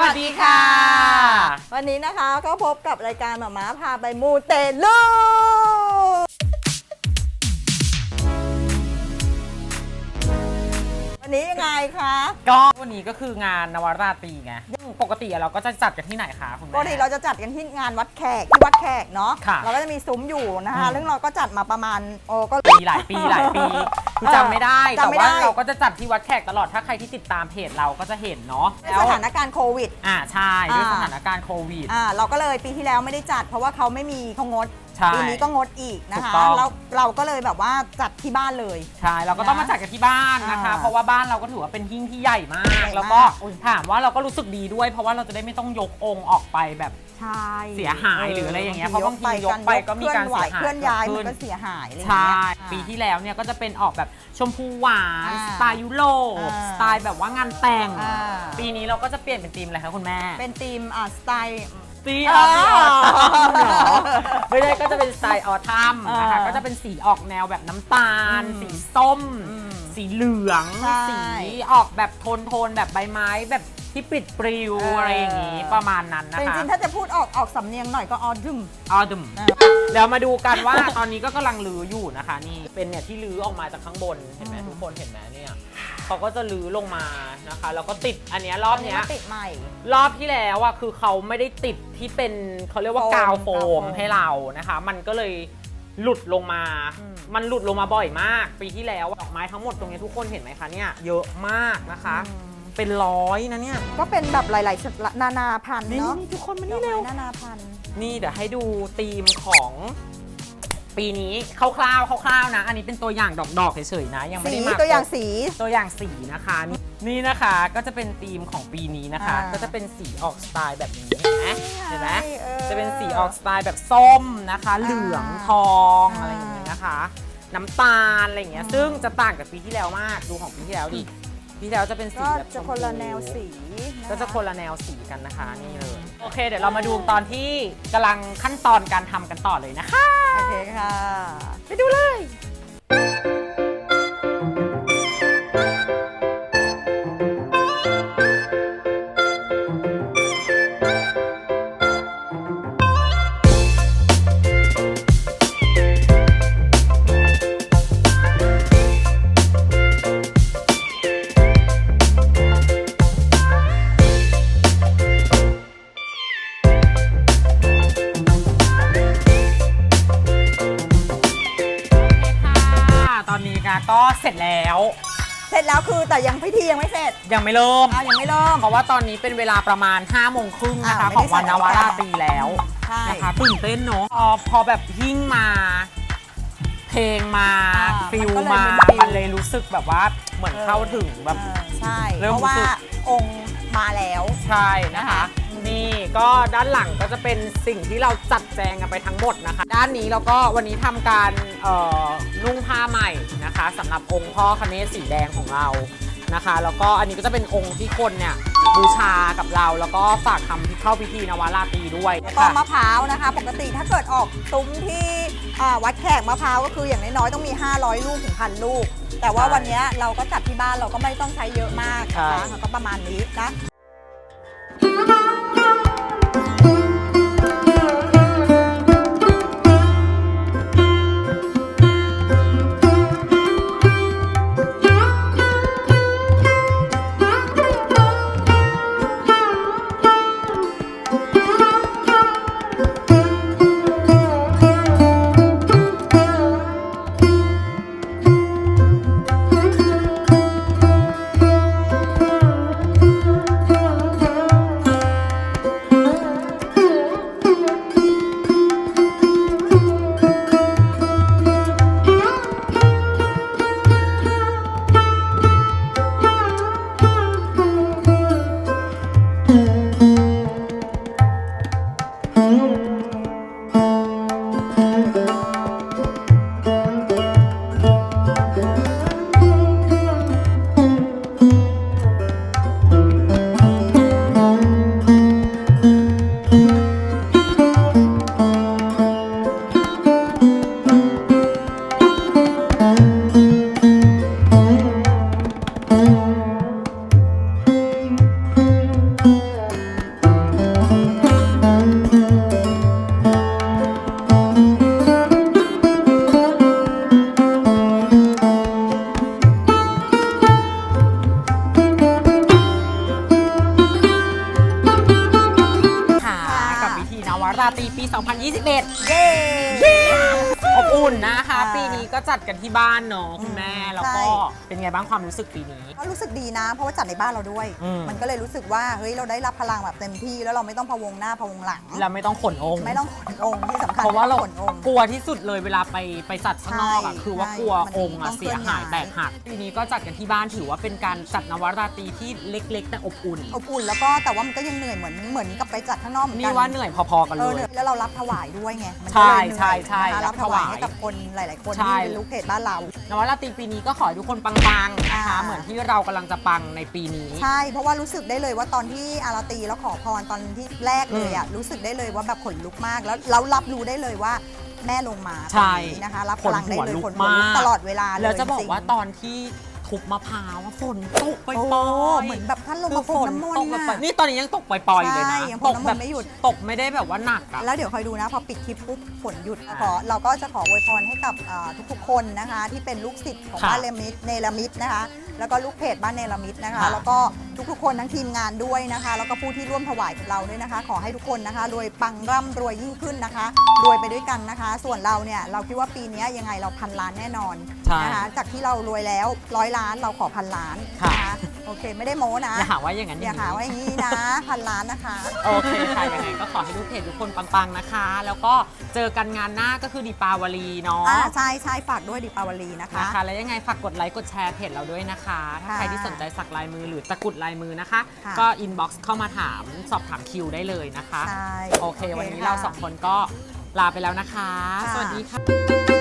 สวัสดีค่ะ วันนี้นะคะก็พบกับรายการหมาม้าพาไปมูเตลู วันนี้ยังไงคะ ก็วันนี้ก็คืองานนวราตรีไงปกติอะเราก็จะจัดกันที่ไหนคะคุณแม่ปกติเราจะจัดกันที่งานวัดแขกที่วัดแขกเนาะ ค่ะเราก็จะมีซุ้มอยู่นะคะอืม ซึ่งเราก็จัดมาประมาณโอ้ก็ ปีหลายปีหลายปีคือจำไม่ได้ จำแต่ไม่ว่าได้เราก็จะจัดที่วัดแขกตลอดถ้าใครที่ติดตามเพจเราก็จะเห็นเนาะด้วยสถานการณ์โควิด อ่าใช่ด้วยอ่า สถานการณ์โควิด อ่าเราก็เลยปีที่แล้วไม่ได้จัด เพราะว่าเขาไม่มีเขางด ใช่ปีนี้ก็งดอีกนะถูคะกต้อง แล้วเราก็เลยแบบว่าจัดที่บ้านเลย ใช่เราก็ต้องนะมาจัดกันที่บ้านนะคะ อ่าเพราะว่าบ้านเราก็ถือว่าเป็นหิ้งที่ใหญ่มากใหญ่มาก แล้วก็อุ๊ย ถามว่าเราก็รู้สึกดีด้วย เพราะว่าเราจะได้ไม่ต้องยกองค์ออกไปแบบใช่เสียหายหรืออะไรอย่างเงี้ยเพราะบางทียกไปก็มีการเสียหายเคลื่อนย้ายเกิดขึ้มันนก็เสียหายอะไรอย่างใช่ เงี้ยปีที่แล้วเนี่ยก็จะเป็นออกแบบชมพูหวานอ่าสไตล์ยุโรปอ่าสไตล์แบบว่างานแต่ง อ่า ปีนี้เราก็จะเปลี่ยนเป็นธีมอะไรคะคุณแม่ เป็นทีมอ่าสไตล์ สีอ่ออกสีออทัมเหรอาไม่ได้ก็จะเป็นสไตล์ออทัมนะคะอ่าก็จะเป็นสีออกแนวแบบน้ำตาลอืมสีส้มอืมสีเหลืองใช่สีออกแบบโทนโทนๆแบบใบไม้แบบที่ปริดปลิวเอออ อะไรอย่างงี้ประมาณนั้นนะแต่จคะริงๆ ถ้าจะพูดออกออกสำเนียงหน่อยก็ออดึม ออดมอ่าเดี๋ยวมาดูกันว่า ตอนนี้ก็กำลังลื้ออยู่นะคะ นี่เป็นเนี่ยที่ลื้อออกมาจากข้างบนเห็นไหมอืมทุกคนเห็นไหมเนี่ยเขาก็จะลื้อลงมานะคะแล้วก็ติดอันเนี้ยรอบเนี้ยติดใหม่ รอบที่แล้วอะคือเขาไม่ได้ติดที่เป็นเขาเรียกว่าโฟมกาวโฟกาวโฟมมให้เรานะคะ มันก็เลยหลุดลงมา อืม มันหลุดลงมาบ่อยมาก ปีที่แล้วดอกไม้ทั้งหมดตรงนี้ทุกคนเห็นไหมคะเนี่ยเยอะมากนะคะ อืม เป็นร้อยนะเนี่ย ก็เป็นแบบหลายๆชนิดนานาพันธุ์นี่เนาะนี่ทุกคนมาดอนี่กเร็ไม้วนานาพันธุ์ นี่เดี๋ยวให้ดูธีมของปีนี้คร่าวๆคร่าวๆนะ อันนี้เป็นตัวอย่างดอกๆเฉยๆนะ ยังไม่สีได้มาตัวอย่างครบสี ตัวอย่างสีนะคะนี่นี่นะคะก็จะเป็นธีมของปีนี้นะคะ อ่า ก็จะเป็นสีออกสไตล์แบบนี้เห็นไหมเห็นไหม ออ จะเป็นสีออกสไตล์แบบส้มนะคะอ่าเหลืองทองอ่าอะไรอย่างเงี้ยนะคะ น้ำตาลอะไรอย่างเงี้ย อืมซึ่งจะต่างกับปีที่แล้วมาก ดูของปีที่แล้วดิปี ที่แล้วจะเป็นสีก็แบบชจะมคนละพูแนวสีนก็จะคนละแนวสีกันนะคะนี่เลยโอเค เดี๋ยวเรามาดูตอนที่กำลังขั้นตอนการทำกันต่อเลยนะคะ โอเคค่ะ ไปดูเลย เสร็จแล้ว เสร็จแล้วคือแต่ยังพิธียังไม่เสร็จยังไม่เริ่มอะยังไม่เริ่ม เพราะว่าตอนนี้เป็นเวลาประมาณ5้าโมงครึ่งนะคะ อ่าไม่ขได้องวันนวราตรีแล้วใช่นะคะตื่นเต้นเนาะพอพอแบบยิ่งมา เพลงมาอ่าฟิลมันก็เลยมาเป็นฟิล มันเลยรู้สึกแบบว่าเหมือนเข้าถึงแบบเออใช่ เริ่มเพราะว่ารู้สึก องค์มาแล้ว ใช่นะคะ นะคะนี่ก็ด้านหลังก็จะเป็นสิ่งที่เราจัดแจงกันไปทั้งหมดนะคะ ด้านนี้เราก็วันนี้ทำการเอ่อนุ่งผ้าใหม่นะคะสำหรับองค์พ่อคเนศสีแดงของเรานะคะ แล้วก็อันนี้ก็จะเป็นองค์ที่คนเนี่ยบูชากับเรา แล้วก็ฝากทำเข้าพิธีนวาราตรีด้วยแล้วก็ค่ะ มะพร้าวนะคะ ปกติถ้าเกิดออกซุ้มที่อ่าวัดแขกมะพร้าวก็คืออย่างน้อยๆต้องมี 500 ลูกถึงพันลูก แต่ว่าใช่วันเนี้ยเราก็จัดที่บ้านเราก็ไม่ต้องใช้เยอะมากนะคะใช่ ก็ประมาณนี้นะ Mm. ราตรีปี 2021 เย้ อบอุ่นนะคะอ่าปีนี้ก็จัดกันที่บ้านเนาะคุณแม่อืมแล้วก็ใช่เป็นไงบ้างความรู้สึกปีนี้ ก็รู้สึกดีนะ เพราะว่าจัดในบ้านเราด้วย อืม มันก็เลยรู้สึกว่าเฮ้ยเราได้รับพลังแบบเต็มที่ แล้วเราไม่ต้องพะวงหน้าพะวงหลัง แล้วไม่ต้องขนองค์ ไม่ต้องขนองค์ที่สำคัญเพราะว่าเราไม่ต้องขนองค์ กลัวที่สุดเลยเวลาไปไปจัดข้างนอกอะใช่คือว่าใช่กลัวมันองค์อะต้องเสียหายเคลื่อนย้าย แตกหักปีนี้ก็จัดกันที่บ้านถือว่าเป็นการจัดนวราตรีที่เล็ก ๆ แต่อบอุ่นอบอุ่นแล้วก็แต่ว่ามันก็ยังเหนื่อยเหมือนเหมือนกับไปจัดข้างนอกเหมือนกันี่ว่าเหนื่อยพอๆกันเอเลอย เหนื่อยแล้วเรารับถวายด้วยไงมันใช่ก็เลยเหนื่อยใช่ใช่นะคะรัรับบถวาวถายยให้กับคนหลาย ๆ คนใช่ที่เป็นลูกเพจบ้านเรา นวราตรีปีนี้ก็ขอให้ทุกคนปังๆนะคะอ่า เหมือนที่เรากำลังจะปังในปีนี้ ใช่ เพราะว่ารู้สึกได้เลยว่าตอนที่อาราตรีแล้วขอพรตอนที่แรกเลยอะรู้สึกได้เลยว่าแบบขนลุกมาก แล้วเรารับรู้ได้เลยว่าแม่ลงมาใช่ตรงนี้นะคะ รับพลังได้เลยขนหัวลุกขนหัวลุกมากตลอดเวลาเลยแล้วจะบอกริงๆว่าตอนที่ ทุบมะพร้าวอะฝนตกปโอ้ล่อยๆเหมือนแบบท่านลงคืมาอพรมน้ำมนตต์กแบบน่ะ นี่ตอนนี้ยังตกปล่อยๆเลยนะใช่ยังพรมน้ำมนต์ไม่หยุด ตกไม่ได้แบบว่าหนักอะ แล้วเดี๋ยวคอยดูนะ พอปิดคลิปปุ๊บฝนหยุดอ่าขอเราก็จะขออวยพรให้กับอ่าทุกๆคนนะคะ ที่เป็นลูกศิษย์ของค่ะบ้านเนลมิดเนลมิดนะคะ แล้วก็ลูกเพจบ้านเนลมิดนะคะ ค่ะ แล้วก็ทุกๆคนทั้งทีมงานด้วยนะคะ แล้วก็ผู้ที่ร่วมถวายกับเราด้วยนะคะ ขอให้ทุกคนนะคะรวยปังร่ำรวยยิ่งขึ้นนะคะรวยไปด้วยกันนะคะ ส่วนเราเนี่ยเราคิดว่าปีนี้ยังไงเราพันล้านแน่นอนใช่นะคะจากที่เรารวยแล้วร้อยล้านเราขอพันล้านค่ะนะคะโอเคไม่ได้โม้นะ อย่าหาว่าอย่างนั้นอย่าหาว่าอย่างนี้นะ พันล้านนะคะ โอเคค่ะยังไงก็ขอให้ทุกเพจทุกคนปังๆนะคะ แล้วก็เจอกันงานหน้าก็คือดีปาวลีเนาะอ่าใช่ใช่ฝากด้วยดิปาวลีนะคะ นะคะแล้วยังไงฝากกดไลค์กดแชร์เพจเราด้วยนะคะ ถ้าค่ะใครที่สนใจสักลายมือหรือตะกรุดลายมือนะคะ ค่ะ ก็อินบ็อกซ์เข้ามาถามสอบถามคิวได้เลยนะคะ ใช่ โอเค วันนี้ค่ะเราสองคนก็ลาไปแล้วนะคะ ค่ะ สวัสดีค่ะ